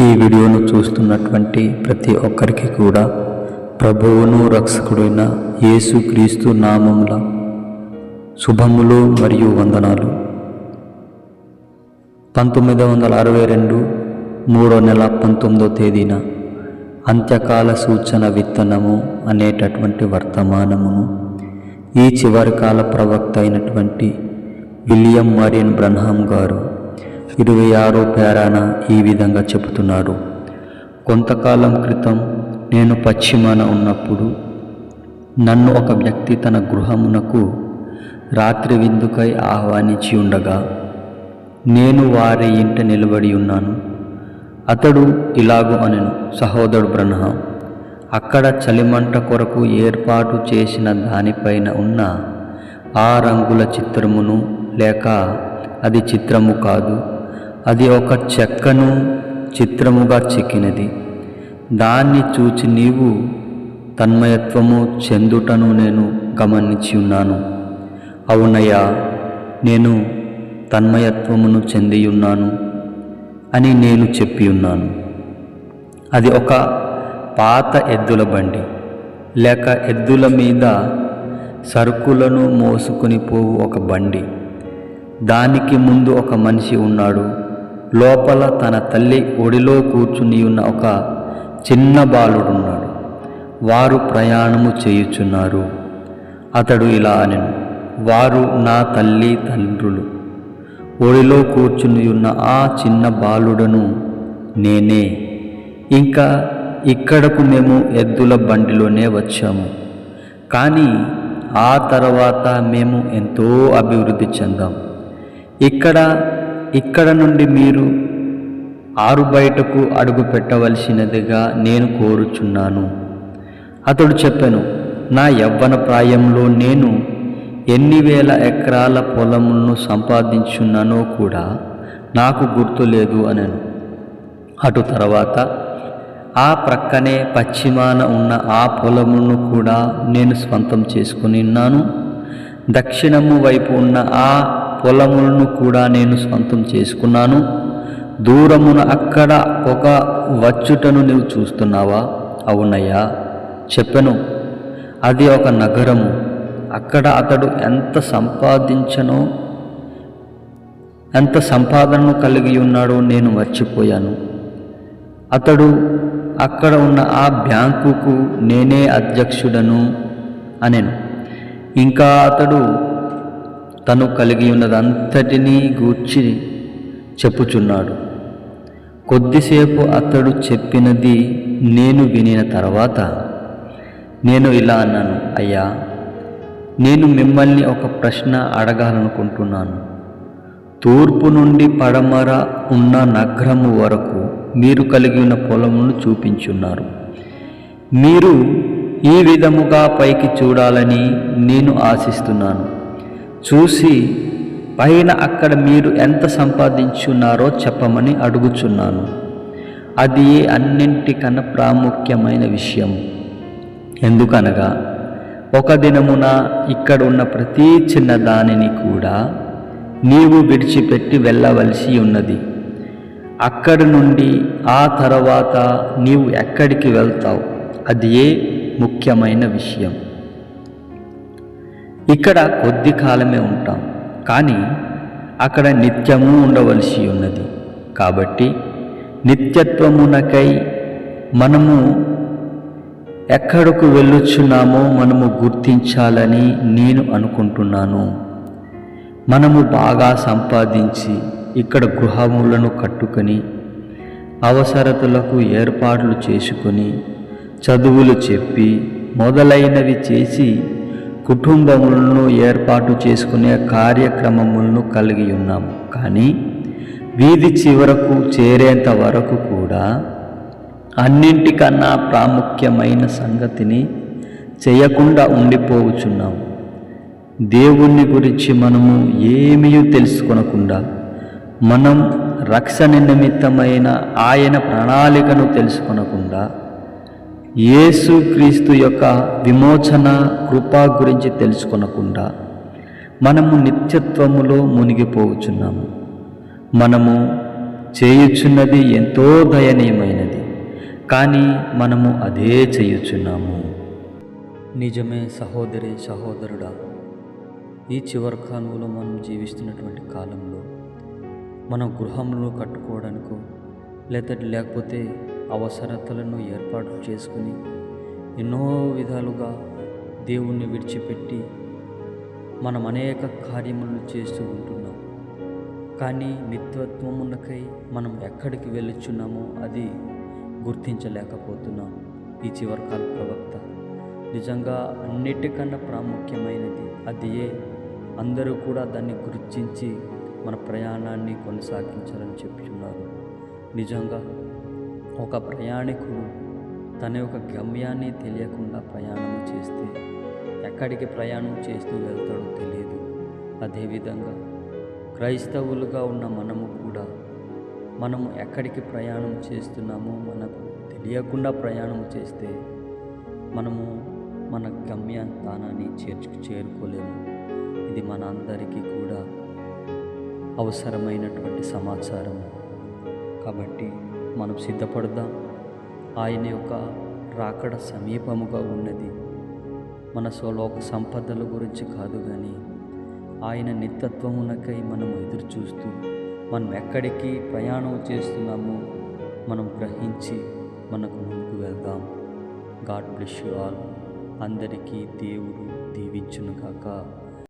ఈ వీడియోను చూస్తున్నటువంటి ప్రతి ఒక్కరికి కూడా ప్రభువును రక్షకుడైన యేసుక్రీస్తు నామముల శుభములు మరియు వందనాలు. పంతొమ్మిది వందల అరవై రెండు మూడో నెల పంతొమ్మిదో తేదీన అంత్యకాల సూచన విత్తనము అనేటటువంటి వర్తమానమును ఈ చివరి కాల ప్రవక్త అయినటువంటి విలియం మరియన్ బ్రన్హాం గారు ఇరవై ఆరో పేరాన ఈ విధంగా చెబుతున్నారు కొంతకాలం క్రితం నేను పశ్చిమాన ఉన్నప్పుడు నన్ను ఒక వ్యక్తి తన గృహమునకు రాత్రి విందుకై ఆహ్వానించి ఉండగా నేను వారి ఇంట నిలబడి ఉన్నాను. అతడు ఇలాగు అనెను సహోదరుడు బ్రహ్మ అక్కడ చలిమంట కొరకు ఏర్పాటు చేసిన దానిపైన ఉన్న ఆ రంగుల చిత్రమును లేక అది చిత్రము కాదు. అది ఒక చెక్కను చిత్రముగా చెక్కినది. దాన్ని చూచి నీవు తన్మయత్వము చెందుటను నేను గమనించి ఉన్నాను. అవునయ్యా నేను తన్మయత్వమును చెంది ఉన్నాను అని నేను చెప్పి ఉన్నాను. అది ఒక పాత ఎద్దుల బండి. లేక ఎద్దుల మీద సరుకులను మోసుకొని పోవు ఒక బండి. దానికి ముందు ఒక మనిషి ఉన్నాడు. లోపల తన తల్లి ఒడిలో కూర్చుని ఉన్న ఒక చిన్న బాలుడున్నాడు. వారు ప్రయాణము చేయుచున్నారు. అతడు ఇలా అనెను వారు నా తల్లి తండ్రులు. ఒడిలో కూర్చుని ఉన్న ఆ చిన్న బాలుడను నేనే. ఇంకా ఇక్కడకు మేము ఎద్దుల బండిలోనే వచ్చాము. కానీ ఆ తర్వాత మేము ఎంతో అభివృద్ధి చెందాం. ఇక్కడ ఇక్కడ నుండి మీరు ఆరు బయటకు అడుగు పెట్టవలసినదిగా నేను కోరుచున్నాను. అతడు చెప్పాను నా యవ్వన ప్రాయంలో నేను ఎన్ని వేల ఎకరాల పొలమును సంపాదించున్నానో కూడా నాకు గుర్తులేదు అనను. అటు తర్వాత ఆ ప్రక్కనే పశ్చిమాన ఉన్న ఆ పొలమును కూడా నేను స్వంతం చేసుకుని ఉన్నాను. దక్షిణము వైపు ఉన్న ఆ పొలములను కూడా నేను సొంతం చేసుకున్నాను. దూరమున అక్కడ ఒక వచ్చుటను నీవు చూస్తున్నావా? అవునయ్యా చెప్పెను. అది ఒక నగరము. అక్కడ అతడు ఎంత సంపాదించనో ఎంత సంపాదనను కలిగి ఉన్నాడో నేను మర్చిపోయాను. అతడు అక్కడ ఉన్న ఆ బ్యాంకుకు నేనే అధ్యక్షుడను అనెను. ఇంకా అతడు తను కలిగి ఉన్నదంతటినీ గూర్చి చెప్పుచున్నాడు. కొద్దిసేపు అతడు చెప్పినది నేను వినిన తర్వాత నేను ఇలా అన్నాను అయ్యా నేను మిమ్మల్ని ఒక ప్రశ్న అడగాలనుకుంటున్నాను. తూర్పు నుండి పడమర ఉన్న నగరము వరకు మీరు కలిగి ఉన్న పొలమును చూపించున్నారు. మీరు ఈ విధముగా పైకి చూడాలని నేను ఆశిస్తున్నాను. చూసి పైన అక్కడ మీరు ఎంత సంపాదించున్నారో చెప్పమని అడుగుచున్నాను. అది అన్నింటికన్నా ప్రాముఖ్యమైన విషయం. ఎందుకనగా ఒక దినమున ఇక్కడ ఉన్న ప్రతి చిన్న దానిని కూడా నీవు విడిచిపెట్టి వెళ్ళవలసి ఉన్నది. అక్కడి నుండి ఆ తర్వాత నీవు ఎక్కడికి వెళ్తావు? అది ఏ ముఖ్యమైన విషయం. ఇక్కడ కొద్ది కాలమే ఉంటాం. కానీ అక్కడ నిత్యము ఉండవలసి ఉన్నది. కాబట్టి నిత్యత్వమునకై మనము ఎక్కడకు వెళ్ళొచ్చున్నామో మనము గుర్తించాలని నేను అనుకుంటున్నాను. మనము బాగా సంపాదించి ఇక్కడ గృహములను కట్టుకొని అవసరతలకు ఏర్పాట్లు చేసుకొని చదువులు చెప్పి మొదలైనవి చేసి కుటుంబములను ఏర్పాటు చేసుకునే కార్యక్రమములను కలిగి ఉన్నాము. కానీ వీధి చివరకు చేరేంత వరకు కూడా అన్నింటికన్నా ప్రాముఖ్యమైన సంగతిని చేయకుండా ఉండిపోవచ్చున్నాము. దేవుణ్ణి గురించి మనము ఏమీ తెలుసుకొనకుండా మనం రక్షణ నిమిత్తమైన ఆయన ప్రణాళికను తెలుసుకొనకుండా యేసు క్రీస్తు యొక్క విమోచన కృప గురించి తెలుసుకొనకుండా మనము నిత్యత్వములో మునిగిపోవచ్చున్నాము. మనము చేయుచున్నది ఎంతో దయనీయమైనది కానీ మనము అదే చేయుచున్నాము. నిజమే సహోదరి సహోదరుడా ఈ చివరి కాలంలో మనం జీవిస్తున్నటువంటి కాలంలో మన గృహంలో కట్టుకోవడానికో లేదంటే లేకపోతే అవసరతలను ఏర్పాటు చేసుకుని ఎన్నో విధాలుగా దేవుణ్ణి విడిచిపెట్టి మనం అనేక కార్యములను చేస్తూ ఉంటున్నాం. కానీ నిత్యత్వమునకై మనం ఎక్కడికి వెళ్ళుచున్నామో అది గుర్తించలేకపోతున్నాం. ఈ చివరికాల ప్రవక్త. నిజంగా అన్నిటికన్నా ప్రాముఖ్యమైనది అది ఏ? అందరూ కూడా దాన్ని గుర్తించి మన ప్రయాణాన్ని కొనసాగించాలని చెప్తున్నారు. నిజంగా ఒక ప్రయాణికుడు తన యొక్క గమ్యాన్ని తెలియకుండా ప్రయాణం చేస్తే ఎక్కడికి ప్రయాణం చేస్తూ వెళ్తాడో తెలియదు. అదేవిధంగా క్రైస్తవులుగా ఉన్న మనము కూడా మనము ఎక్కడికి ప్రయాణం చేస్తున్నామో మనకు తెలియకుండా ప్రయాణం చేస్తే మనము మన గమ్య స్థానాన్ని చేర్చు చేరుకోలేము. ఇది మన అందరికీ కూడా అవసరమైనటువంటి సమాచారం కాబట్టి మనం సిద్ధపడదాం. ఆయన యొక్క రాకడ సమీపముగా ఉన్నది. మన స్వలోక సంపదల గురించి కాదు కానీ ఆయన నిత్యత్వమునకై మనం ఎదురు చూస్తూ మనం ఎక్కడికి ప్రయాణం చేస్తున్నామో మనం గ్రహించి మనకు ముందుకు వెళ్దాం. God bless you all. అందరికీ దేవుడు దీవించునుగాక